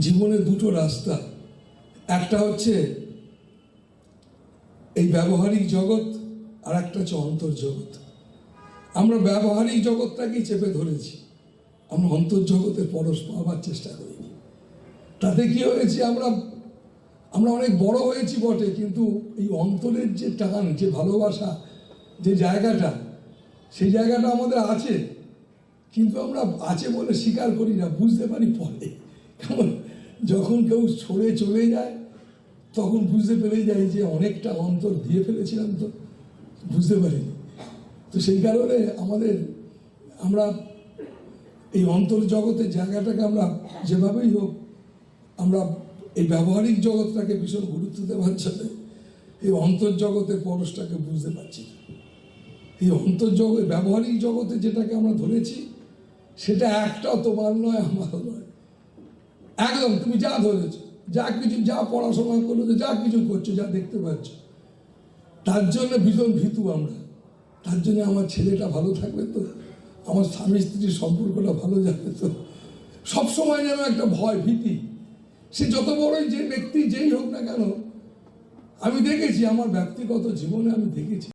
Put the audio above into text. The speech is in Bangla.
জীবনের দুটো রাস্তা। একটা হচ্ছে এই ব্যবহারিক জগৎ, আর একটা হচ্ছে অন্তর্জগৎ। আমরা ব্যবহারিক জগৎটাকেই চেপে ধরেছি। আমরা অন্তর্জগতের পরশ পাওয়ার চেষ্টা করিনি। তাতে কি হয়েছে? আমরা আমরা অনেক বড় হয়েছি বটে, কিন্তু এই অন্তরের যে টান, যে ভালোবাসা, যে জায়গাটা, সেই জায়গাটা আমাদের আছে। কিন্তু আমরা আছে বলে স্বীকার করি না, বুঝতে পারি পরে। যখন কেউ ছড়ে চলে যায়, তখন বুঝতে পেরে যাই যে অনেকটা অন্তর দিয়ে ফেলেছিলাম তো, বুঝতে পারিনি। তো সেই কারণে আমাদের, আমরা এই অন্তর্জগতের জায়গাটাকে আমরা যেভাবেই হোক, আমরা এই ব্যবহারিক জগৎটাকে ভীষণ গুরুত্ব দেওয়ার সাথে এই অন্তর্জগতের পরশটাকে বুঝতে পারছি না। এই অন্তর্জগৎ ব্যবহারিক জগতে যেটাকে আমরা ধরেছি, সেটা একটাও তোমার নয় আমার নয়। একদম, তুমি যা ধরেছ, যা কিছু, যা পড়াশোনা করেছ, যা কিছু করছ, যা দেখতে পাচ্ছ, তার জন্য ভীষণ ভীতু আমরা। তার জন্য আমার ছেলেটা ভালো থাকবে তো, আমার স্বামী স্ত্রীর সম্পর্কটা ভালো যাবে তো। সবসময় যেন একটা ভয়, ভীতি। সে যত বড়ই যে ব্যক্তি, যেই হোক না কেন, আমি দেখেছি, আমার ব্যক্তিগত জীবনে আমি দেখেছি।